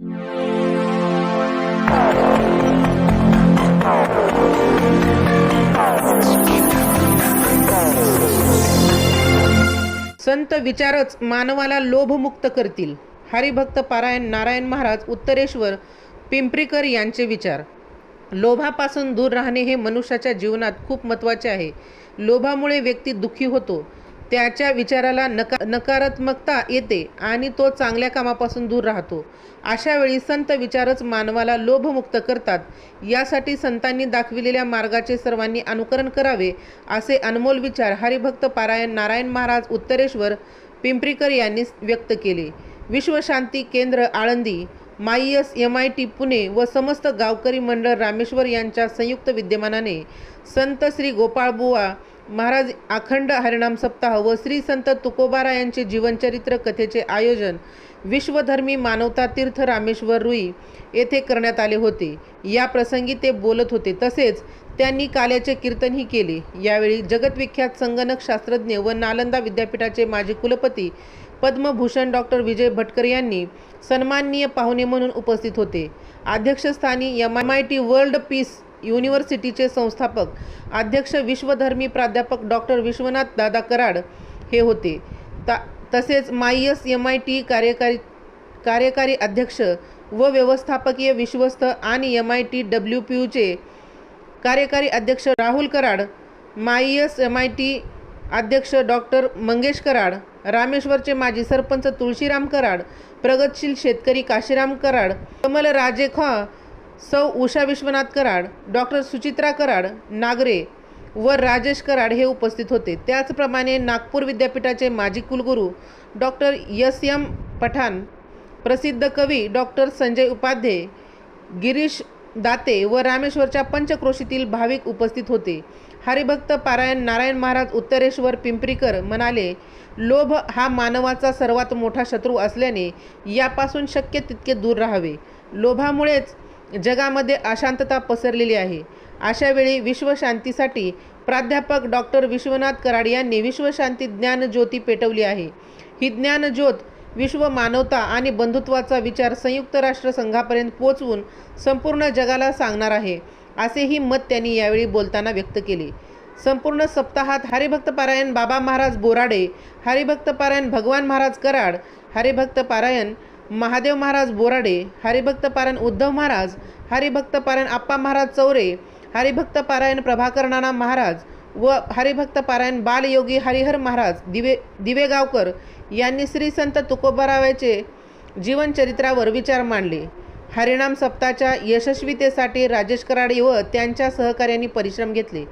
संत विचारच मानवाला लोभमुक्त करतील. हरिभक्त पारायण नारायण महाराज उत्तरेश्वर पिंपरीकर यांचे विचार. लोभापासून दूर राहणे हे मनुष्याच्या जीवनात खूप महत्त्वाचे आहे. लोभामुळे व्यक्ती दुःखी होतो. त्याच्या विचाराला नका नकारात्मकता येते आणि तो चांगल्या कामापासून दूर राहतो. अशा वेळी संत विचारच मानवाला लोभमुक्त करतात. यासाठी संतांनी दाखविलेल्या मार्गाचे सर्वांनी अनुकरण करावे असे अनमोल विचार हरिभक्त पारायण नारायण महाराज उत्तरेश्वर पिंपरीकर यांनी व्यक्त केले. विश्वशांती केंद्र Alandi माईएस M I T Pune व समस्त गावकरी मंडळ रामेश्वर यांच्या संयुक्त विद्यमानाने संत श्री गोपाळबुवा महाराज अखंड हरिणाम सप्ताह व श्री संत तुकोबारा यांचे जीवनचरित्र कथेचे आयोजन विश्वधर्मी मानवता तीर्थ रामेश्वर रुई येथे करण्यात आले होते. या प्रसंगी ते बोलत होते. तसेच त्यांनी काल्याचे कीर्तनही केले. यावेळी जगतविख्यात संगणक शास्त्रज्ञ व नालंदा विद्यापीठाचे माजी कुलपती पद्मभूषण डॉक्टर विजय भटकर यांनी सन्माननीय पाहुणे म्हणून उपस्थित होते. अध्यक्षस्थानी M I T world peace युनिव्हर्सिटीचे संस्थापक अध्यक्ष विश्वधर्मी प्राध्यापक डॉक्टर विश्वनाथ दादा कराड हे होते. ता तसेच मायस एम आय टी कार्यकारी कार्यकारी अध्यक्ष व व्यवस्थापकीय विश्वस्त आणि M I T W P यूचे कार्यकारी अध्यक्ष Rahul Karad minus M I T अध्यक्ष डॉक्टर मंगेश कराड रामेश्वरचे माजी सरपंच तुळशीराम कराड प्रगतशील शेतकरी काशीराम कराड कमल राजेखॉ सौ उषा विश्वनाथ कराड डॉक्टर सुचित्रा कराड नागरे व राजेश कराड हे उपस्थित होते. त्याचप्रमाणे नागपूर विद्यापीठाचे माजी कुलगुरू डॉक्टर यस एम पठाण प्रसिद्ध कवी डॉक्टर संजय उपाध्ये गिरीश दाते व रामेश्वरच्या पंचक्रोशीतील भाविक उपस्थित होते. हरिभक्त पारायण नारायण महाराज उत्तरेश्वर पिंपरीकर म्हणाले लोभ हा मानवाचा सर्वात मोठा शत्रू असल्याने यापासून शक्य तितके दूर राहावे. लोभामुळेच जगामध्ये अशांतता पसरलेली आहे. अशावेळी विश्वशांतीसाठी प्राध्यापक डॉक्टर विश्वनाथ कराड यांनी विश्वशांती ज्ञानज्योती पेटवली आहे. ही ज्ञानज्योत विश्व मानवता आणि बंधुत्वाचा विचार संयुक्त राष्ट्र संघापर्यंत पोचवून संपूर्ण जगाला सांगणार आहे असेही मत त्यांनी यावेळी बोलताना व्यक्त केले. संपूर्ण सप्ताहात हरिभक्तपारायण बाबा महाराज बोराडे हरिभक्तपारायण भगवान महाराज कराड हरिभक्तपारायण महादेव महाराज बोराडे हरिभक्त पारायण उद्धव महाराज हरिभक्त पारायण आप्पा महाराज चौरे हरिभक्त पारायण प्रभाकर नाना महाराज व हरिभक्त पारायण बालयोगी हरिहर महाराज दिवे दिवेगावकर यांनी श्री संत तुकोबारावाचे जीवनचरित्रावर विचार मांडले. हरिणाम सप्ताच्या यशस्वीतेसाठी राजेश कराडे व त्यांच्या सहकार्यांनी परिश्रम घेतले.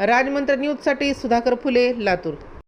राजमंत्र न्यूजसाठी सुधाकर फुले लातूर.